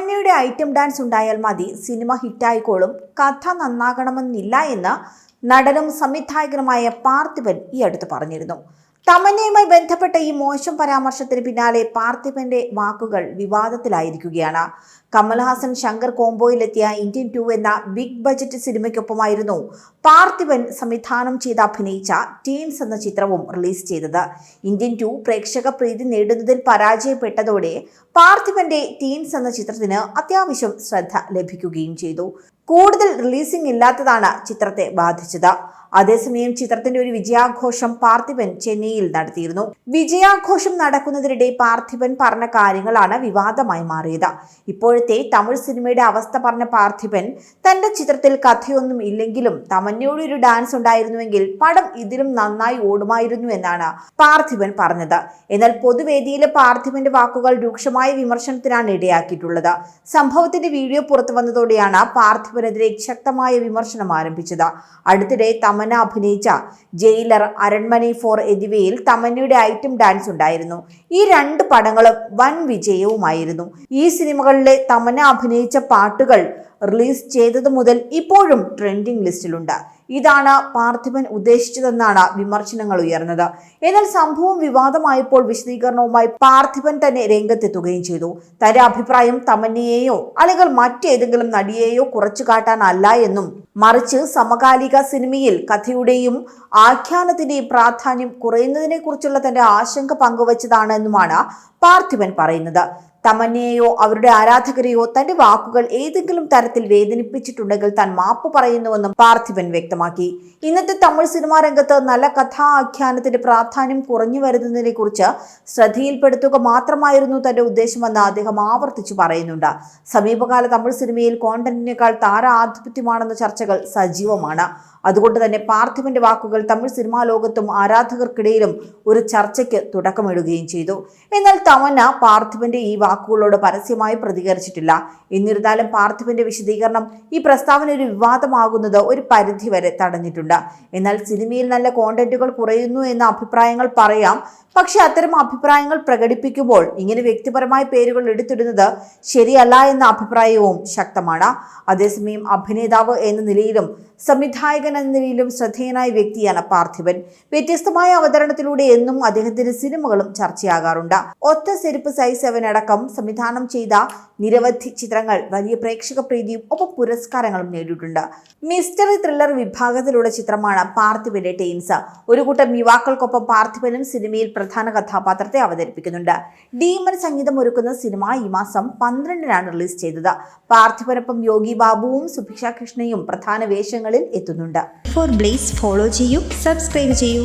തമന്നയുടെ item dance ഉണ്ടായാൽ മതി. Cinema ഹിറ്റായിക്കോളും. കഥ നന്നാകണമെന്നില്ല എന്ന് നടനും സംവിധായകനുമായ പാർത്ഥിപൻ ഈ അടുത്ത് പറഞ്ഞിരുന്നു. തമന്നയുമായി ബന്ധപ്പെട്ട ഈ മോശം പരാമർശത്തിന് പിന്നാലെ പാർത്ഥിപന്റെ വാക്കുകൾ വിവാദത്തിലായിരിക്കുകയാണ്. കമൽഹാസൻ ശങ്കർ കോംബോയിലെത്തിയ ഇന്ത്യൻ ടു എന്ന ബിഗ് ബജറ്റ് സിനിമയ്ക്കൊപ്പമായിരുന്നു പാർത്ഥിവൻ സംവിധാനം ചെയ്ത് അഭിനയിച്ച ടീംസ് എന്ന ചിത്രവും റിലീസ് ചെയ്തത്. ഇന്ത്യൻ ടു പ്രേക്ഷക പ്രീതി നേടുന്നതിൽ പരാജയപ്പെട്ടതോടെ പാർത്ഥിവന്റെ ടീംസ് എന്ന ചിത്രത്തിന് അത്യാവശ്യം ശ്രദ്ധ ലഭിക്കുകയും ചെയ്തു. കൂടുതൽ റിലീസിംഗ് ഇല്ലാത്തതാണ് ചിത്രത്തെ ബാധിച്ചത്. അതേസമയം ചിത്രത്തിന്റെ ഒരു വിജയാഘോഷം പാർത്ഥിപൻ ചെന്നൈയിൽ നടത്തിയിരുന്നു. വിജയാഘോഷം നടക്കുന്നതിനിടെ പാർത്ഥിപൻ പറഞ്ഞ കാര്യങ്ങളാണ് വിവാദമായി മാറിയത്. ഇപ്പോഴത്തെ തമിഴ് സിനിമയുടെ അവസ്ഥ പറഞ്ഞ പാർത്ഥിപൻ തന്റെ ചിത്രത്തിൽ കഥയൊന്നും ഇല്ലെങ്കിലും തമന്നയോട് ഒരു ഡാൻസ് ഉണ്ടായിരുന്നുവെങ്കിൽ പടം ഇതിലും നന്നായി ഓടുമായിരുന്നു എന്നാണ് പാർത്ഥിപൻ പറഞ്ഞത്. എന്നാൽ പൊതുവേദിയിലെ പാർത്ഥിപന്റെ വാക്കുകൾ രൂക്ഷമായ വിമർശനത്തിനാണ് ഇടയാക്കിയിട്ടുള്ളത്. സംഭവത്തിന്റെ വീഡിയോ പുറത്തു വന്നതോടെയാണ് പാർത്ഥിപനെതിരെ ശക്തമായ വിമർശനം ആരംഭിച്ചത്. അടുത്തിടെ തമന്ന അഭിനയിച്ച ജയിലർ അരൺമണി ഫോർ എന്നിവയിൽ തമന്നയുടെ ഐറ്റം ഡാൻസ് ഉണ്ടായിരുന്നു. ഈ രണ്ട് പടങ്ങളും വൻ വിജയവുമായിരുന്നു. ഈ സിനിമകളിലെ തമന്ന അഭിനയിച്ച പാട്ടുകൾ റിലീസ് ചെയ്തത് മുതൽ ഇപ്പോഴും ട്രെൻഡിംഗ് ലിസ്റ്റിലുണ്ട്. ഇതാണ് പാർത്ഥിപൻ ഉദ്ദേശിച്ചതെന്നാണ് വിമർശനങ്ങൾ ഉയർന്നത്. എന്നാൽ സംഭവം വിവാദമായപ്പോൾ വിശദീകരണവുമായി പാർത്ഥിപൻ തന്നെ രംഗത്തെത്തുകയും ചെയ്തു. തന്റെ അഭിപ്രായം തമന്നയെയോ അല്ലെങ്കിൽ മറ്റേതെങ്കിലും നടിയെയോ കുറച്ചു കാട്ടാനല്ല എന്നും മറിച്ച് സമകാലിക സിനിമയിൽ കഥയുടെയും ആഖ്യാനത്തിന്റെയും പ്രാധാന്യം കുറയുന്നതിനെ കുറിച്ചുള്ള തന്റെ ആശങ്ക പങ്കുവച്ചതാണ് എന്നുമാണ് പാർത്ഥിപൻ പറയുന്നത് തമന്നയെയോ അവരുടെ ആരാധകരെയോ തന്റെ വാക്കുകൾ ഏതെങ്കിലും തരത്തിൽ വേദനിപ്പിച്ചിട്ടുണ്ടെങ്കിൽ താൻ മാപ്പ് പറയുന്നുവെന്നും പാർത്ഥിപൻ വ്യക്തമാക്കി. ഇന്നത്തെ തമിഴ് സിനിമാ രംഗത്ത് നല്ല കഥാ ആഖ്യാനത്തിന്റെ പ്രാധാന്യം കുറഞ്ഞു വരുന്നതിനെ കുറിച്ച് ശ്രദ്ധയിൽപ്പെടുത്തുക മാത്രമായിരുന്നു തന്റെ ഉദ്ദേശമെന്ന് അദ്ദേഹം ആവർത്തിച്ചു പറയുന്നുണ്ട്. സമീപകാല തമിഴ് സിനിമയിൽ കോണ്ടന്റിനേക്കാൾ താര ആധിപത്യമാണെന്ന ചർച്ചകൾ സജീവമാണ്. അതുകൊണ്ട് തന്നെ പാർത്ഥിവന്റെ വാക്കുകൾ തമിഴ് സിനിമാ ലോകത്തും ആരാധകർക്കിടയിലും ഒരു ചർച്ചയ്ക്ക് തുടക്കമിടുകയും ചെയ്തു. എന്നാൽ തമന്ന പാർത്ഥിവന്റെ ഈ വാക്കുകളോട് പരസ്യമായി പ്രതികരിച്ചിട്ടില്ല. എന്നിരുന്നാലും പാർത്ഥിവന്റെ വിശദീകരണം ഈ പ്രസ്താവന ഒരു വിവാദമാകുന്നത് ഒരു പരിധി വരെ തടഞ്ഞിട്ടുണ്ട്. എന്നാൽ സിനിമയിൽ നല്ല കോണ്ടന്റുകൾ കുറയുന്നു എന്ന അഭിപ്രായങ്ങൾ പറയാം. പക്ഷേ അത്തരം അഭിപ്രായങ്ങൾ പ്രകടിപ്പിക്കുമ്പോൾ ഇങ്ങനെ വ്യക്തിപരമായ പേരുകൾ എടുത്തിടുന്നത് ശരിയല്ല എന്ന അഭിപ്രായവും ശക്തമാണ്. അതേസമയം അഭിനേതാവ് എന്ന നിലയിലും സംവിധായകൻ എന്ന നിലയിലും ശ്രദ്ധേയനായ വ്യക്തിയാണ് പാർത്ഥിവൻ. വ്യത്യസ്തമായ അവതരണത്തിലൂടെ എന്നും അദ്ദേഹത്തിന്റെ സിനിമകളും ചർച്ചയാകാറുണ്ട്. ഒറ്റ സെരുപ്പ് സൈസ് സെവൻ അടക്കം സംവിധാനം ചെയ്ത നിരവധി ചിത്രങ്ങൾ വലിയ പ്രേക്ഷക പ്രീതിയും ഒപ്പം പുരസ്കാരങ്ങളും നേടിയിട്ടുണ്ട്. മിസ്റ്ററി ത്രില്ലർ വിഭാഗത്തിലുള്ള ചിത്രമാണ് പാർത്ഥിവന്റെ ടെയിൻസ് ഒരു കൂട്ടം യുവാക്കൾക്കൊപ്പം പാർത്ഥിവനും സിനിമയിൽ പ്രധാന കഥാപാത്രത്തെ അവതരിപ്പിക്കുന്നുണ്ട്. ഡീമൻ സംഗീതം ഒരുക്കുന്ന സിനിമ ഈ മാസം പന്ത്രണ്ടിനാണ് റിലീസ് ചെയ്തത്. പാർത്ഥിവനൊപ്പം യോഗി ബാബുവും സുഭിക്ഷ കൃഷ്ണയും പ്രധാന വേഷങ്ങളിൽ എത്തുന്നുണ്ട്. ഫോർ ബ്ലേസ് ഫോളോ ചെയ്യൂ സബ്സ്ക്രൈബ് ചെയ്യൂ.